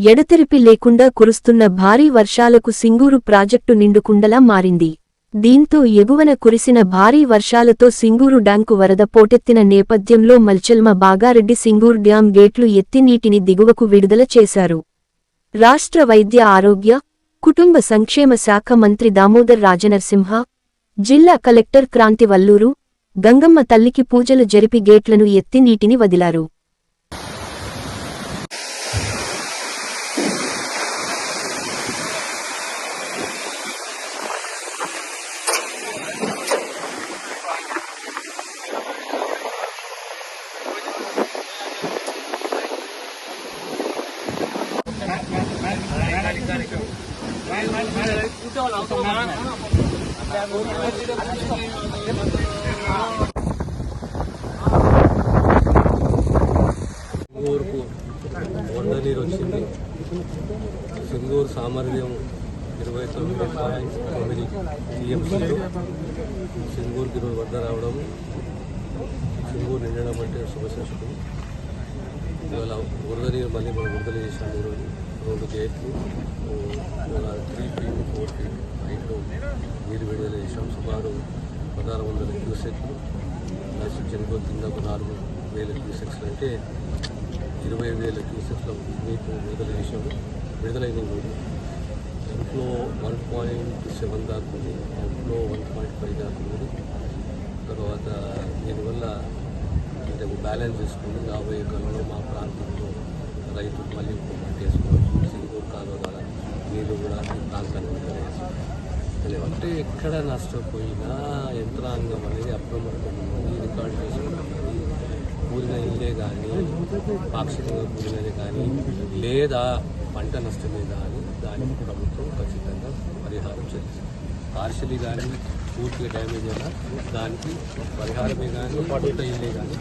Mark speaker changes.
Speaker 1: ఎడతెరిపి లేకుండా కురుస్తున్న భారీ వర్షాలకు సింగూరు ప్రాజెక్టు నిండుకుండలా మారింది. దీంతో ఎగువన కురిసిన భారీ వర్షాలతో సింగూరు డ్యాంకు వరద పోటెత్తిన నేపథ్యంలో మల్చెల్మ బాగారెడ్డి సింగూరు డ్యాం గేట్లు ఎత్తి నీటిని దిగువకు విడుదల చేశారు. రాష్ట్ర వైద్య ఆరోగ్య కుటుంబ సంక్షేమ శాఖ మంత్రి దామోదర్ రాజనరసింహ జిల్లా కలెక్టర్ క్రాంతి వల్లూరు గంగమ్మ తల్లికి పూజలు జరిపి గేట్లను ఎత్తి నీటిని వదిలారు.
Speaker 2: సింగూరుకు వంద నీరు వచ్చింది. సింగూరు సామర్థ్యం ఇరవై తొమ్మిది పాయింట్ తొమ్మిది టీఎంసీలు సింగూరుకి ఇరవై వద్ద రావడం సింగూరు నిండడం అంటే శుభశిష్టం. ఇవాళ వరద నీరు మళ్ళీ మనం విడుదల చేసాం ఈరోజు. రెండు గేట్లు త్రీ ఫీట్ ఫోర్ ఫీట్ హైట్లో నీరు విడుదల చేసాం సుమారు పదహారు వందల క్యూసెక్లు. ప్లస్ చెరుకు కింద ఒక నాలుగు వేల క్యూసెక్స్ అంటే ఇరవై వేల క్యూసెక్ల నీటి విడుదల చేసాము విడుదలైన నీరు ఇంట్లో వన్ పాయింట్ సెవెన్ దాకా ఉంది. అవుట్ఫ్లో వన్ పాయింట్ ఫైవ్ దాకా ఉంది. తర్వాత దీనివల్ల అంటే బ్యాలెన్స్ చేసుకుని రాబోయే కాలంలో మా నీళ్ళు కూడా ఈ అంటే ఎక్కడ నష్టపోయినా యంత్రాంగం అనేది అప్రమత్తంగా రికార్డ్ రికార్డు కూలిన ఇల్లే కానీ పాక్షికంగా కూలినది కానీ లేదా పంట నష్టమే కానీ దానికి ప్రభుత్వం ఖచ్చితంగా పరిహారం చేస్తుంది. పార్షలీ కానీ పూర్తిగా డ్యామేజ్ అయినా దానికి పరిహారమే కానీ పంట ఇల్లే కానీ